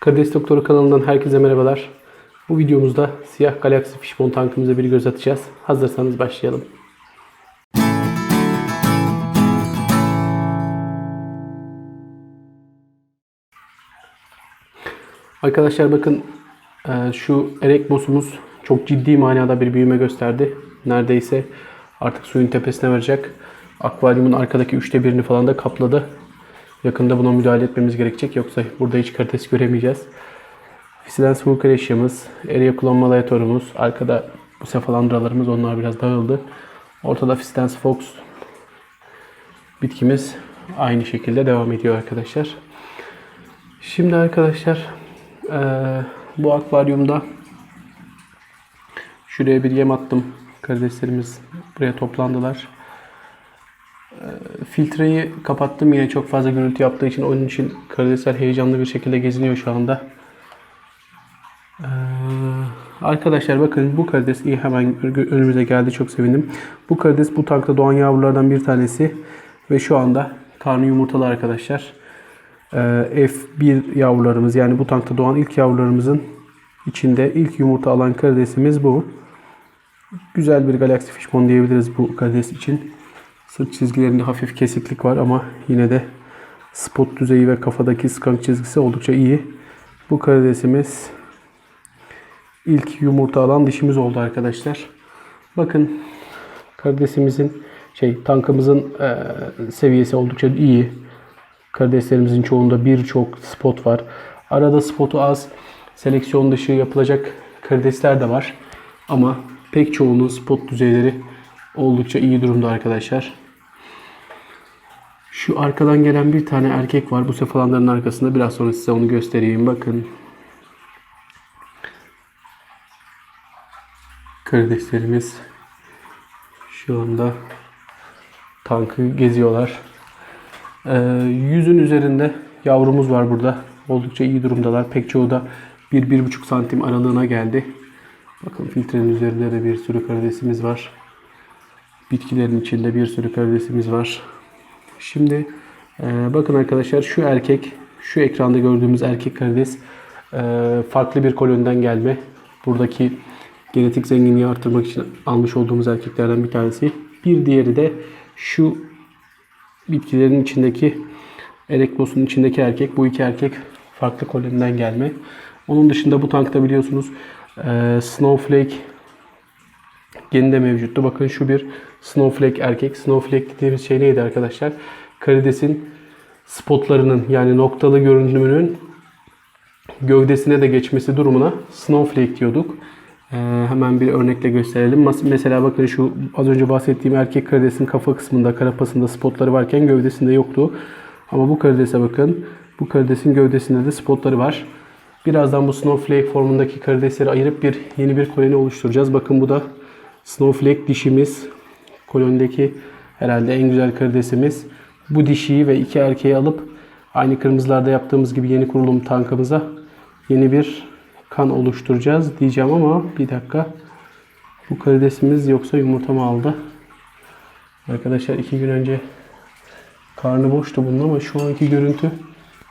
Karides Doktoru kanalından herkese merhabalar. Bu videomuzda siyah Galaxy Fishbone tankımıza bir göz atacağız. Hazırsanız başlayalım. Arkadaşlar bakın e, şu erek boss'umuz çok ciddi manada bir büyüme gösterdi. Neredeyse artık suyun tepesine varacak. Akvaryumun arkadaki üçte birini falan da kapladı. Yakında buna müdahale etmemiz gerekecek. Yoksa burada hiç karides göremeyeceğiz. Fisilens vulcareşyamız, Area kullanma arkada bu sefalandralarımız onlar biraz dağıldı. Ortada Fisilens fox bitkimiz aynı şekilde devam ediyor arkadaşlar. Şimdi arkadaşlar bu akvaryumda şuraya bir yem attım. Karideslerimiz buraya toplandılar. Filtreyi kapattım yine çok fazla gürültü yaptığı için onun için karidesler heyecanlı bir şekilde geziniyor şu anda. Ee, arkadaşlar bakın bu karides iyi hemen önümüze geldi çok sevindim. Bu karides bu tankta doğan yavrulardan bir tanesi ve şu anda karnı yumurtalı arkadaşlar. Ee, F1 yavrularımız yani bu tankta doğan ilk yavrularımızın içinde ilk yumurta alan karidesimiz bu. Güzel bir Galaxy Fishbone diyebiliriz bu karides için. Sırt çizgilerinde hafif kesiklik var ama yine de spot düzeyi ve kafadaki skunk çizgisi oldukça iyi. Bu karidesimiz ilk yumurta alan dişimiz oldu arkadaşlar. Bakın karidesimizin şey tankımızın e, seviyesi oldukça iyi. Karideslerimizin çoğunda birçok spot var. Arada spotu az seleksiyon dışı yapılacak karidesler de var. Ama pek çoğunun spot düzeyleri oldukça iyi durumda arkadaşlar. Şu arkadan gelen bir tane erkek var. Bu sefalanların arkasında. Biraz sonra size onu göstereyim. Bakın. Karideslerimiz şu anda tankı geziyorlar. Ee, yüzün üzerinde yavrumuz var burada. Oldukça iyi durumdalar. Pek çoğu da 1-1,5 santim aralığına geldi. Bakın filtrenin üzerinde de bir sürü karidesimiz var. Bitkilerin içinde bir sürü karidesimiz var. Şimdi e, bakın arkadaşlar şu erkek, şu ekranda gördüğümüz erkek karides e, farklı bir koloniden gelme. Buradaki genetik zenginliği artırmak için almış olduğumuz erkeklerden bir tanesi. Bir diğeri de şu bitkilerin içindeki Erekbos'un içindeki erkek. Bu iki erkek farklı koloniden gelme. Onun dışında bu tankta biliyorsunuz e, Snowflake geni de mevcuttu. Bakın şu bir Snowflake erkek. Snowflake dediğimiz şey neydi arkadaşlar? Karidesin spotlarının yani noktalı görünümünün gövdesine de geçmesi durumuna Snowflake diyorduk. Ee, hemen bir örnekle gösterelim. Mesela bakın şu az önce bahsettiğim erkek karidesin kafa kısmında, karapasında spotları varken gövdesinde yoktu. Ama bu karidese bakın. Bu karidesin gövdesinde de spotları var. Birazdan bu snowflake formundaki karidesleri ayırıp bir yeni bir koloni oluşturacağız. Bakın bu da snowflake dişimiz. Kolonideki herhalde en güzel karidesimiz. Bu dişiyi ve iki erkeği alıp aynı kırmızılarda yaptığımız gibi yeni kurulum tankımıza yeni bir kan oluşturacağız diyeceğim ama bir dakika. Bu karidesimiz yoksa yumurta mı aldı? Arkadaşlar iki gün önce karnı boştu bunun ama şu anki görüntü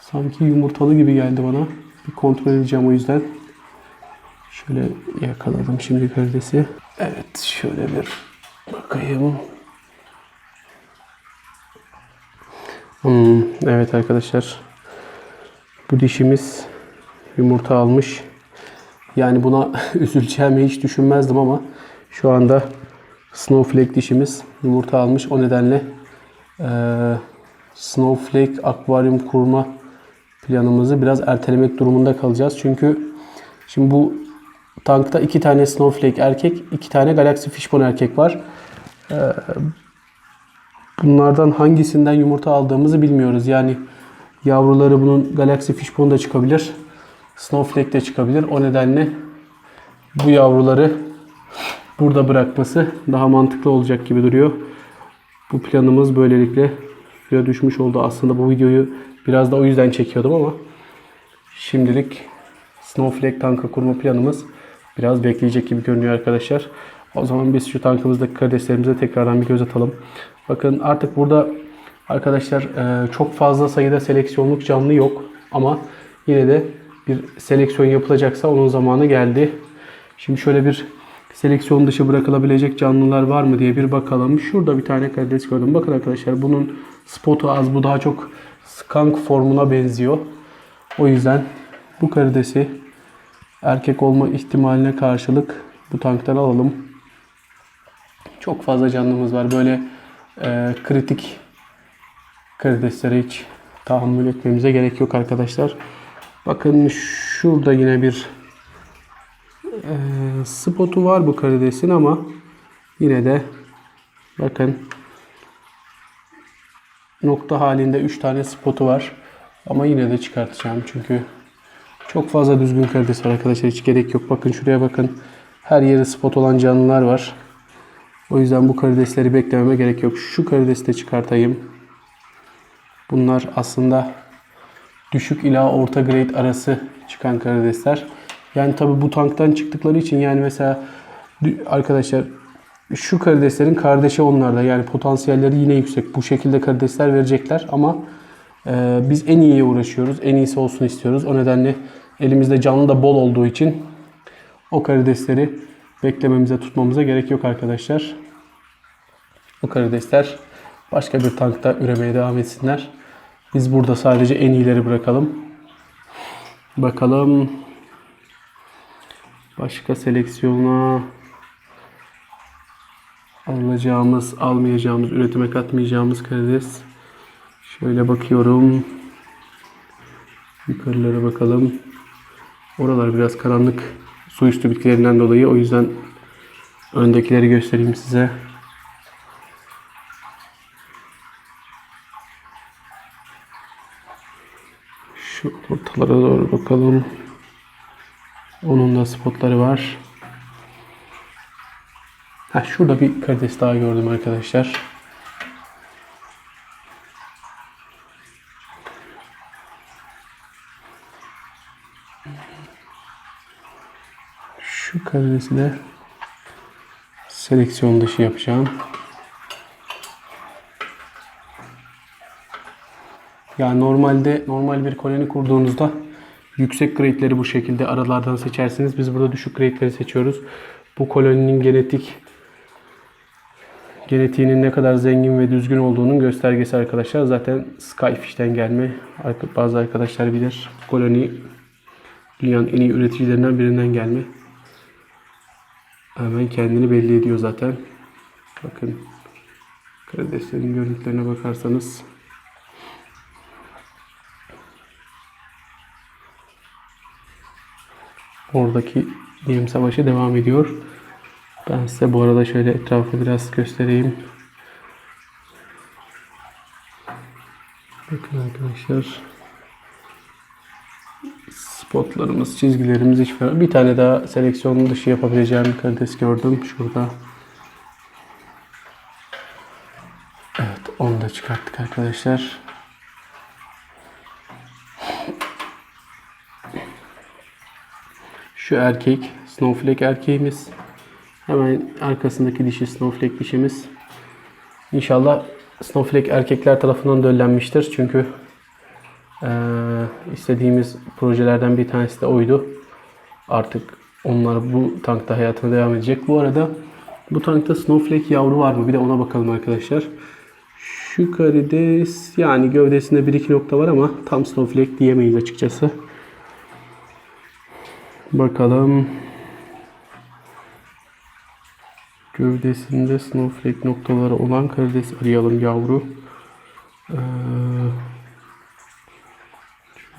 sanki yumurtalı gibi geldi bana. Bir kontrol edeceğim o yüzden. Şöyle yakaladım şimdi karidesi. Evet şöyle bir bakayım. Hmm, evet arkadaşlar. Bu dişimiz yumurta almış. Yani buna üzüleceğimi hiç düşünmezdim ama şu anda Snowflake dişimiz yumurta almış. O nedenle eee, Snowflake akvaryum kurma planımızı biraz ertelemek durumunda kalacağız. Çünkü şimdi bu tankta iki tane Snowflake erkek, iki tane Galaxy Fishbone erkek var. Ee, bunlardan hangisinden yumurta aldığımızı bilmiyoruz. Yani yavruları bunun Galaxy Fishbone da çıkabilir. Snowflake de çıkabilir. O nedenle bu yavruları burada bırakması daha mantıklı olacak gibi duruyor. Bu planımız böylelikle suya düşmüş oldu. Aslında bu videoyu biraz da o yüzden çekiyordum ama şimdilik Snowflake tankı kurma planımız biraz bekleyecek gibi görünüyor arkadaşlar. O zaman biz şu tankımızdaki karideslerimize tekrardan bir göz atalım. Bakın artık burada arkadaşlar e, çok fazla sayıda seleksiyonluk canlı yok ama yine de bir seleksiyon yapılacaksa onun zamanı geldi. Şimdi şöyle bir seleksiyon dışı bırakılabilecek canlılar var mı diye bir bakalım. Şurada bir tane karides gördüm. Bakın arkadaşlar bunun spotu az. Bu daha çok skunk formuna benziyor. O yüzden bu karidesi erkek olma ihtimaline karşılık bu tanktan alalım. Çok fazla canlımız var. Böyle e, kritik karideslere hiç tahammül etmemize gerek yok arkadaşlar. Bakın şurada yine bir e, spotu var bu karidesin ama yine de bakın nokta halinde 3 tane spotu var. Ama yine de çıkartacağım çünkü çok fazla düzgün karides var arkadaşlar. Hiç gerek yok. Bakın şuraya bakın. Her yeri spot olan canlılar var. O yüzden bu karidesleri beklememe gerek yok. Şu karidesi de çıkartayım. Bunlar aslında düşük ila orta grade arası çıkan karidesler. Yani tabi bu tanktan çıktıkları için yani mesela arkadaşlar şu karideslerin kardeşi onlarda. Yani potansiyelleri yine yüksek. Bu şekilde karidesler verecekler ama e, biz en iyiye uğraşıyoruz. En iyisi olsun istiyoruz. O nedenle elimizde canlı da bol olduğu için o karidesleri beklememize tutmamıza gerek yok arkadaşlar. O karidesler başka bir tankta üremeye devam etsinler. Biz burada sadece en iyileri bırakalım. Bakalım başka seleksiyona alacağımız, almayacağımız, üretime katmayacağımız karides. Şöyle bakıyorum. Yukarılara bakalım. Oralar biraz karanlık su üstü bitkilerinden dolayı. O yüzden öndekileri göstereyim size. Şu ortalara doğru bakalım. Onun da spotları var. Ha, şurada bir karides daha gördüm arkadaşlar. Şu karidesi de seleksiyon dışı yapacağım. Yani normalde normal bir koloni kurduğunuzda yüksek grade'leri bu şekilde aralardan seçersiniz. Biz burada düşük grade'leri seçiyoruz. Bu koloninin genetik genetiğinin ne kadar zengin ve düzgün olduğunun göstergesi arkadaşlar. Zaten Skyfish'ten gelme. Bazı arkadaşlar bilir. Koloni dünyanın en iyi üreticilerinden birinden gelme. Hemen kendini belli ediyor zaten. Bakın karideslerin görüntülerine bakarsanız oradaki yem savaşı devam ediyor. Ben size bu arada şöyle etrafı biraz göstereyim. Bakın arkadaşlar. Spotlarımız, çizgilerimiz hiç fena. Bir tane daha seleksiyon dışı yapabileceğim bir karides gördüm. Şurada. Evet onu da çıkarttık arkadaşlar. Şu erkek, snowflake erkeğimiz. Hemen arkasındaki dişi snowflake dişimiz. İnşallah snowflake erkekler tarafından döllenmiştir. Çünkü eee, istediğimiz projelerden bir tanesi de oydu. Artık onlar bu tankta hayatına devam edecek. Bu arada bu tankta snowflake yavru var mı? Bir de ona bakalım arkadaşlar. Şu karides yani gövdesinde bir iki nokta var ama tam snowflake diyemeyiz açıkçası. Bakalım. Gövdesinde snowflake noktaları olan karides arayalım yavru. Ee,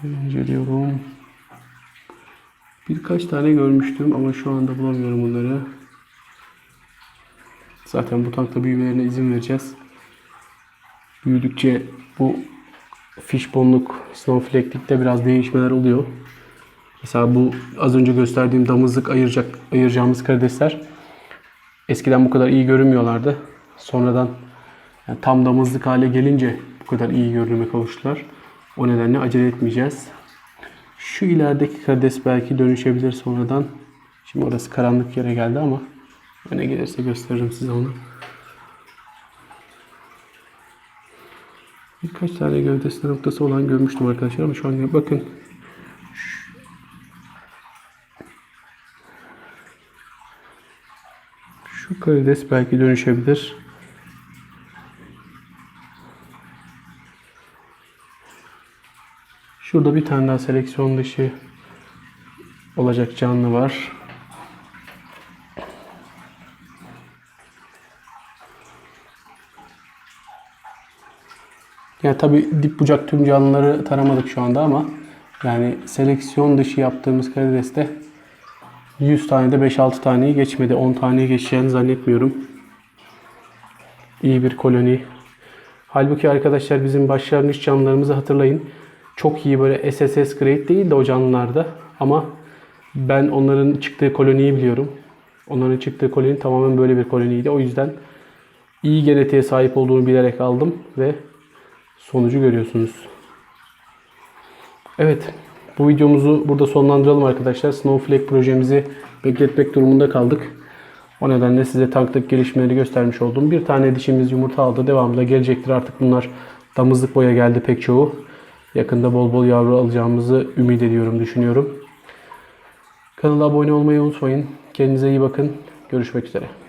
şöyle inceliyorum. Birkaç tane görmüştüm ama şu anda bulamıyorum bunları. Zaten bu tankta büyümelerine izin vereceğiz. Büyüdükçe bu fishbone'luk, snowflake'likte biraz değişmeler oluyor. Mesela bu az önce gösterdiğim damızlık ayıracak, ayıracağımız karidesler eskiden bu kadar iyi görünmüyorlardı. Sonradan yani tam damızlık hale gelince bu kadar iyi görünüme kavuştular. O nedenle acele etmeyeceğiz. Şu ilerideki kades belki dönüşebilir sonradan. Şimdi orası karanlık yere geldi ama öne gelirse gösteririm size onu. Birkaç tane gövdesinde noktası olan görmüştüm arkadaşlar ama şu an bakın. Şu karides belki dönüşebilir. Şurada bir tane daha seleksiyon dışı olacak canlı var. Yani tabi dip bucak tüm canlıları taramadık şu anda ama yani seleksiyon dışı yaptığımız karideste 100 tane de 5-6 taneyi geçmedi. 10 taneyi geçeceğini zannetmiyorum. İyi bir koloni. Halbuki arkadaşlar bizim başlangıç canlılarımızı hatırlayın. Çok iyi böyle SSS grade değil de o canlılarda. Ama ben onların çıktığı koloniyi biliyorum. Onların çıktığı koloni tamamen böyle bir koloniydi. O yüzden iyi genetiğe sahip olduğunu bilerek aldım ve sonucu görüyorsunuz. Evet, bu videomuzu burada sonlandıralım arkadaşlar. Snowflake projemizi bekletmek durumunda kaldık. O nedenle size tanktaki gelişmeleri göstermiş oldum. Bir tane dişimiz yumurta aldı. Devamında gelecektir. Artık bunlar damızlık boya geldi pek çoğu. Yakında bol bol yavru alacağımızı ümit ediyorum, düşünüyorum. Kanala abone olmayı unutmayın. Kendinize iyi bakın. Görüşmek üzere.